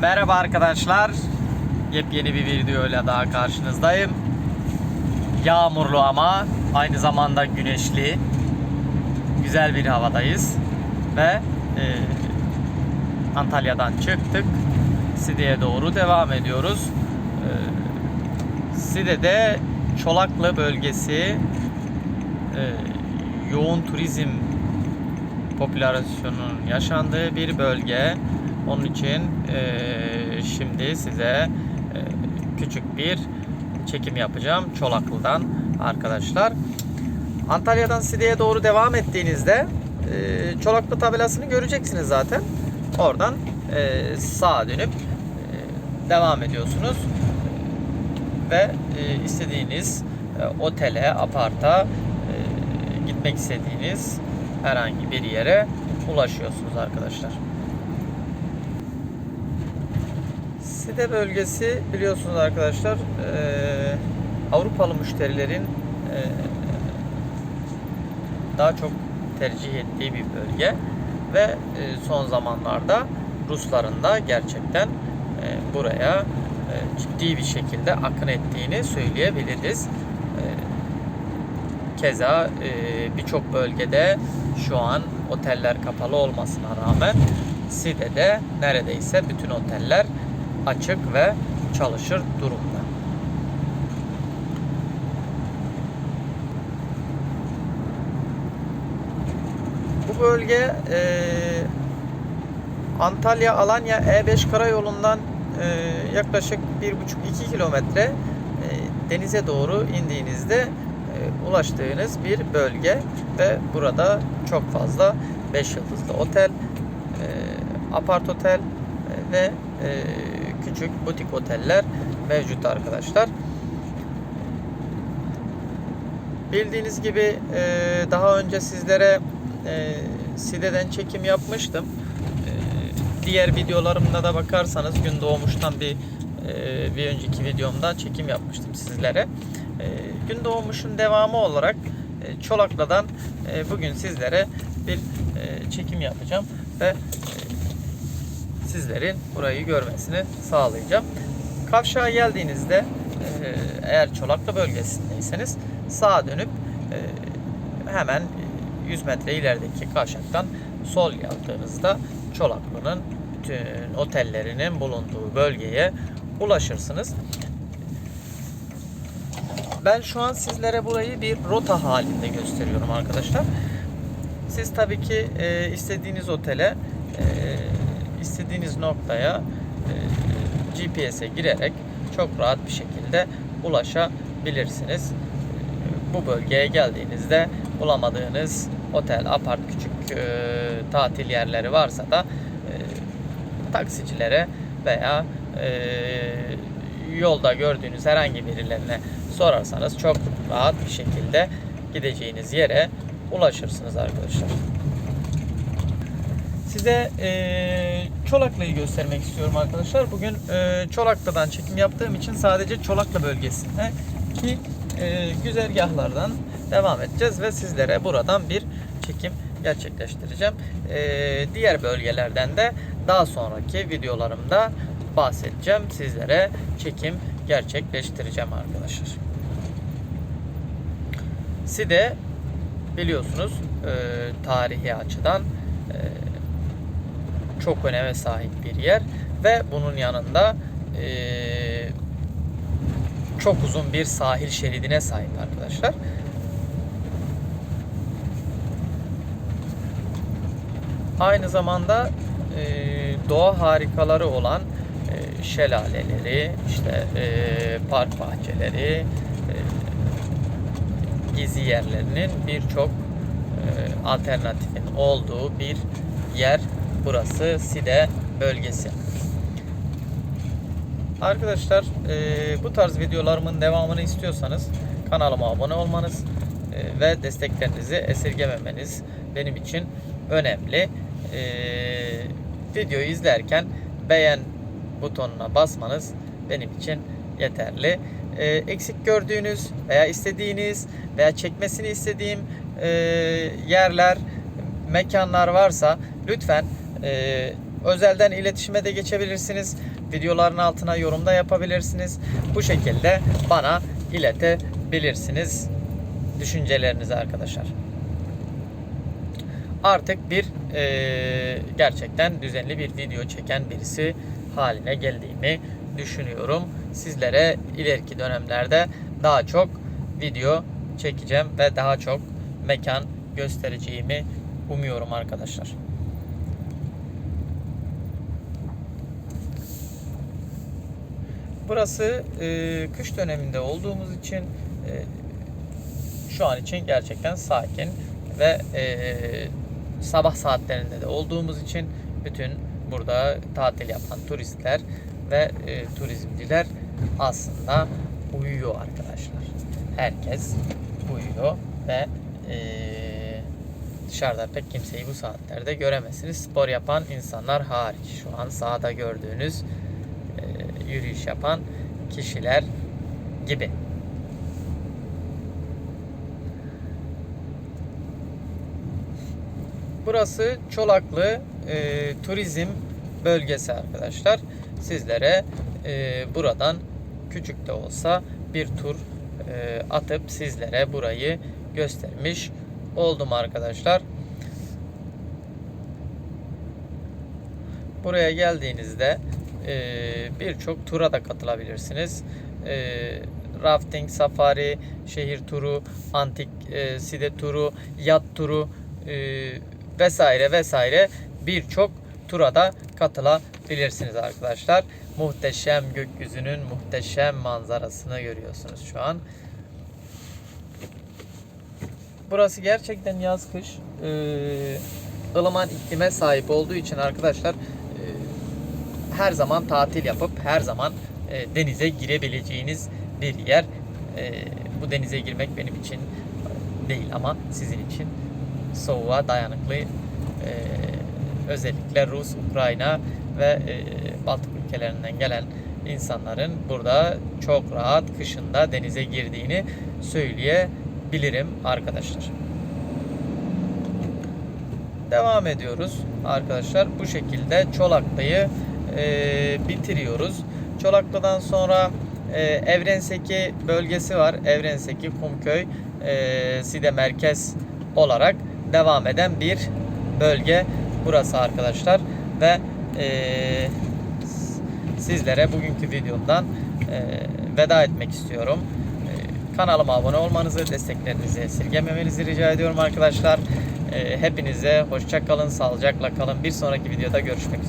Merhaba arkadaşlar. Yepyeni bir videoyla daha karşınızdayım. Yağmurlu ama aynı zamanda güneşli. Güzel bir havadayız. Ve e, Antalya'dan çıktık. Side'ye doğru devam ediyoruz. E, Side'de Çolaklı bölgesi e, yoğun turizm popülasyonunun yaşandığı bir bölge. Onun için eee, şimdi size eee, küçük bir çekim yapacağım Çolaklı'dan arkadaşlar. Antalya'dan Side'ye doğru devam ettiğinizde eee, Çolaklı tabelasını göreceksiniz zaten. Oradan eee sağa dönüp eee, devam ediyorsunuz ve eee, istediğiniz eee, otele, aparta eee, gitmek istediğiniz herhangi bir yere ulaşıyorsunuz arkadaşlar. Side bölgesi biliyorsunuz arkadaşlar eee, Avrupalı müşterilerin eee, daha çok tercih ettiği bir bölge ve eee, son zamanlarda Rusların da gerçekten buraya ciddi bir şekilde akın ettiğini söyleyebiliriz. Keza e, birçok bölgede şu an oteller kapalı olmasına rağmen Side'de neredeyse bütün oteller açık ve çalışır durumda. Bu bölge e, Antalya Alanya E5 karayolundan e, yaklaşık 1,5-2 kilometre e, denize doğru indiğinizde e, ulaştığınız bir bölge ve burada çok fazla 5 yıldızlı otel, e, apart otel e, ve e, küçük butik oteller mevcut arkadaşlar. Bildiğiniz gibi e, daha önce sizlere e, Side'den çekim yapmıştım. E, diğer videolarımda da bakarsanız gün doğmuştan bir bir önceki videomda çekim yapmıştım sizlere. Gün doğmuşun devamı olarak Çolaklı'dan e, bugün sizlere bir çekim yapacağım ve sizlerin burayı görmesini sağlayacağım. Kavşağa geldiğinizde eğer Çolaklı bölgesindeyseniz sağa dönüp hemen 100 metre ilerideki kavşaktan sol yaptığınızda Çolaklı'nın bütün otellerinin bulunduğu bölgeye ulaşırsınız. Ben şu an sizlere burayı bir rota halinde gösteriyorum arkadaşlar. Siz tabii ki e, istediğiniz otele, e, istediğiniz noktaya e, GPS'e girerek çok rahat bir şekilde ulaşabilirsiniz. E, bu bölgeye geldiğinizde bulamadığınız otel, apart, küçük e, tatil yerleri varsa da e, taksicilere veya e, yolda gördüğünüz herhangi birilerine sorarsanız çok rahat bir şekilde gideceğiniz yere ulaşırsınız arkadaşlar. Size e, Çolaklı'yı göstermek istiyorum arkadaşlar. Bugün e, Çolaklı'dan çekim yaptığım için sadece Çolaklı bölgesinde ki e, güzergahlardan devam edeceğiz ve sizlere buradan bir çekim gerçekleştireceğim. E, diğer bölgelerden de daha sonraki videolarımda bahsedeceğim. Sizlere çekim gerçekleştireceğim arkadaşlar. Side biliyorsunuz e, tarihi açıdan çok öneme sahip bir yer ve bunun yanında e, çok uzun bir sahil şeridine sahip arkadaşlar. Aynı zamanda e, doğa harikaları olan e, şelaleleri, işte e, park bahçeleri, e, gezi yerlerinin birçok e, alternatifin olduğu bir yer burası Side bölgesi. Arkadaşlar e, bu tarz videolarımın devamını istiyorsanız kanalıma abone olmanız e, ve desteklerinizi esirgememeniz benim için önemli. E, videoyu izlerken beğen butonuna basmanız benim için yeterli. E, eksik gördüğünüz veya istediğiniz veya çekmesini istediğim e, yerler, mekanlar varsa lütfen e, Özelden iletişime de geçebilirsiniz. Videoların altına yorumda yapabilirsiniz. Bu şekilde bana iletebilirsiniz düşüncelerinizi arkadaşlar. Artık bir eee, gerçekten düzenli bir video çeken birisi haline geldiğimi düşünüyorum. Sizlere ileriki dönemlerde daha çok video çekeceğim ve daha çok mekan göstereceğimi umuyorum arkadaşlar. Burası e, kış döneminde olduğumuz için e, şu an için gerçekten sakin ve e, sabah saatlerinde de olduğumuz için bütün burada tatil yapan turistler ve e, turizmciler aslında uyuyor arkadaşlar. Herkes uyuyor ve e, dışarıda pek kimseyi bu saatlerde göremezsiniz. Spor yapan insanlar hariç. Şu an sağda gördüğünüz yürüyüş yapan kişiler gibi. Burası Çolaklı e, turizm bölgesi arkadaşlar. Sizlere e, buradan küçük de olsa bir tur e, atıp sizlere burayı göstermiş oldum arkadaşlar. Buraya geldiğinizde birçok tura da katılabilirsiniz. E, rafting, safari, şehir turu, antik e, side turu, yat turu e, vesaire vesaire birçok tura da katılabilirsiniz arkadaşlar. Muhteşem gökyüzünün muhteşem manzarasını görüyorsunuz şu an. Burası gerçekten yaz kış e, ılıman iklime sahip olduğu için arkadaşlar her zaman tatil yapıp her zaman e, denize girebileceğiniz bir yer. E, bu denize girmek benim için değil ama sizin için soğuğa dayanıklı e, özellikle Rus, Ukrayna ve e, Baltık ülkelerinden gelen insanların burada çok rahat kışında denize girdiğini söyleyebilirim arkadaşlar. Devam ediyoruz arkadaşlar. Bu şekilde Çolaklı'yı e, bitiriyoruz. Çolaklı'dan sonra e, Evrenseki bölgesi var. Evrenseki Kumköy e, Side merkez olarak devam eden bir bölge burası arkadaşlar ve e, sizlere bugünkü videomdan e, veda etmek istiyorum. E, kanalıma abone olmanızı, desteklerinizi esirgememenizi rica ediyorum arkadaşlar. E, hepinize hoşça kalın, sağlıcakla kalın. Bir sonraki videoda görüşmek üzere.